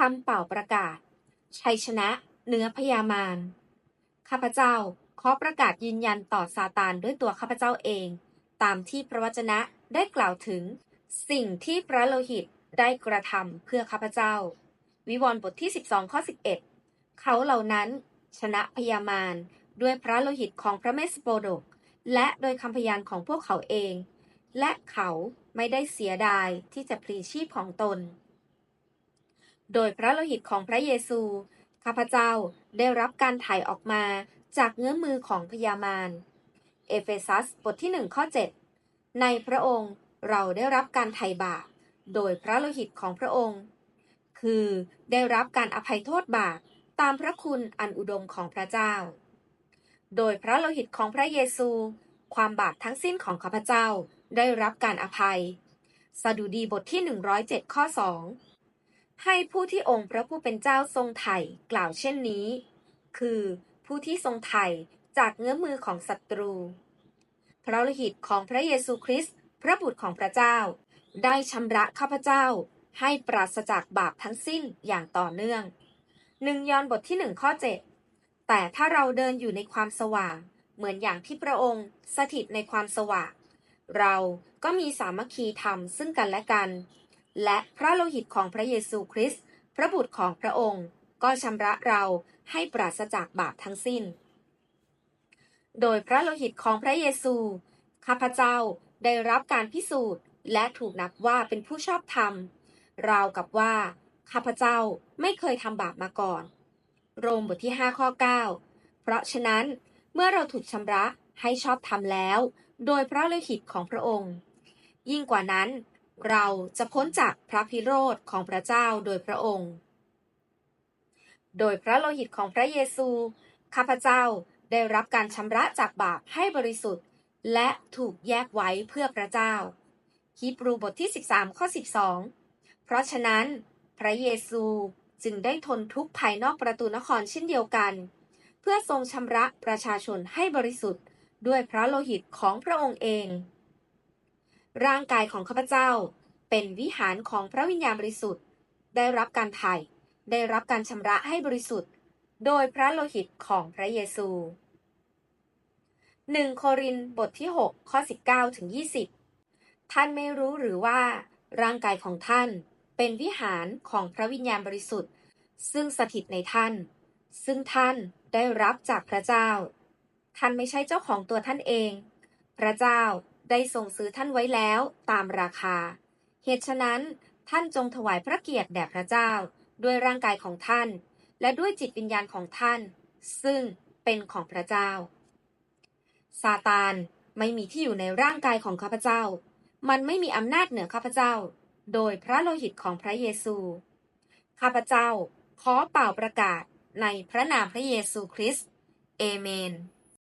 คำเป่าประกาศ ชัยชนะเหนือพยามารข้าพเจ้าขอประกาศยืนยันต่อซาตานด้วยตัวข้าพเจ้าเอง ตามที่พระวจนะได้กล่าวถึง สิ่งที่พระโลหิตได้กระทำเพื่อข้าพเจ้า วิวรณ์บทที่ 12 ข้อ 11 เขาเหล่านั้นชนะพยามารด้วยพระโลหิตของพระเมสสโปดก และโดยคำพยานของพวกเขาเอง และเขาไม่ได้เสียดายที่จะพลีชีพของตน โดยพระโลหิตของพระเยซู ข้าพเจ้าได้รับการถ่ายออกมาจากเงื้อมือของพยามาร เอเฟซัสบทที่หนึ่งข้อ7 ในพระองค์เราได้รับการไถ่บาปโดยพระโลหิตของพระองค์ คือได้รับการอภัยโทษบาปตามพระคุณอันอุดมของพระเจ้า โดยพระโลหิตของพระเยซู ความบาปทั้งสิ้นของข้าพเจ้าได้รับการอภัย สดุดีบทที่ 107 ข้อ 2 ให้ผู้ที่องค์พระผู้เป็นเจ้าทรงไถ่กล่าวเช่นนี้ คือผู้ที่ทรงไถ่จากเงื้อมือของศัตรู พระโลหิตของพระเยซูคริสต์พระบุตรของพระเจ้า ได้ชำระข้าพเจ้า ให้ปราศจากบาปทั้งสิ้นอย่างต่อเนื่องหนึ่งยอห์นบทที่หนึ่งข้อเจ็ดแต่ถ้าเราเดินอยู่ในความสว่าง เหมือนอย่างที่พระองค์สถิตในความสว่าง เราก็มีสามัคคีธรรมซึ่งกันและกัน และพระโลหิตของพระเยซูคริสต์พระบุตรของพระองค์ ก็ชำระเราให้ปราศจากบาปทั้งสิ้น โดยพระโลหิตของพระเยซู ข้าพเจ้าได้รับการพิสูจน์ และถูกนับว่าเป็นผู้ชอบธรรม ราวกับว่า ข้าพเจ้าไม่เคยทำบาปมาก่อน โรมบทที่ 5 ข้อ 9 เพราะฉะนั้นเมื่อเราถูกชำระให้ชอบธรรมแล้ว โดยพระโลหิตของพระองค์ ยิ่งกว่านั้น เราจะพ้นจากพระพิโรธของพระเจ้าโดยพระองค์ โดยพระโลหิตของพระเยซู ข้าพเจ้าได้รับการชำระจากบาปให้บริสุทธิ์ และถูกแยกไว้เพื่อพระเจ้าฮีบรูบทที่ 13 ข้อ 12 เพราะฉะนั้น พระเยซูจึงได้ทนทุกข์ภายนอกประตูนครเช่นเดียวกัน เพื่อทรงชำระประชาชนให้บริสุทธิ์ ด้วยพระโลหิตของพระองค์เอง ร่างกายของข้าพเจ้า เป็นวิหารของพระวิญญาณบริสุทธิ์ ได้รับการไถ่ได้รับการชำระให้บริสุทธิ์ โดยพระโลหิตของพระเยซู 1 โครินบทที่ 6 ข้อ 19 ถึง 20 ท่านไม่รู้หรือว่า ร่างกายของท่านเป็นวิหารของพระวิญญาณบริสุทธิ์ ซึ่งสถิตในท่าน ซึ่งท่านได้รับจากพระเจ้า ท่านไม่ใช่เจ้าของตัวท่านเอง พระเจ้า ได้ทรงซื้อท่านไว้แล้วตามราคา เหตุฉะนั้น ท่านจงถวายพระเกียรติแด่พระเจ้า ด้วยร่างกายของท่าน และด้วยจิตวิญญาณของท่าน ซึ่งเป็นของพระเจ้า ซาตานไม่มีที่อยู่ในร่างกายของข้าพเจ้า มันไม่มีอำนาจเหนือข้าพเจ้า โดยพระโลหิตของพระเยซู ข้าพเจ้าขอเป่าประกาศในพระนามพระเยซูคริสต์เอเมน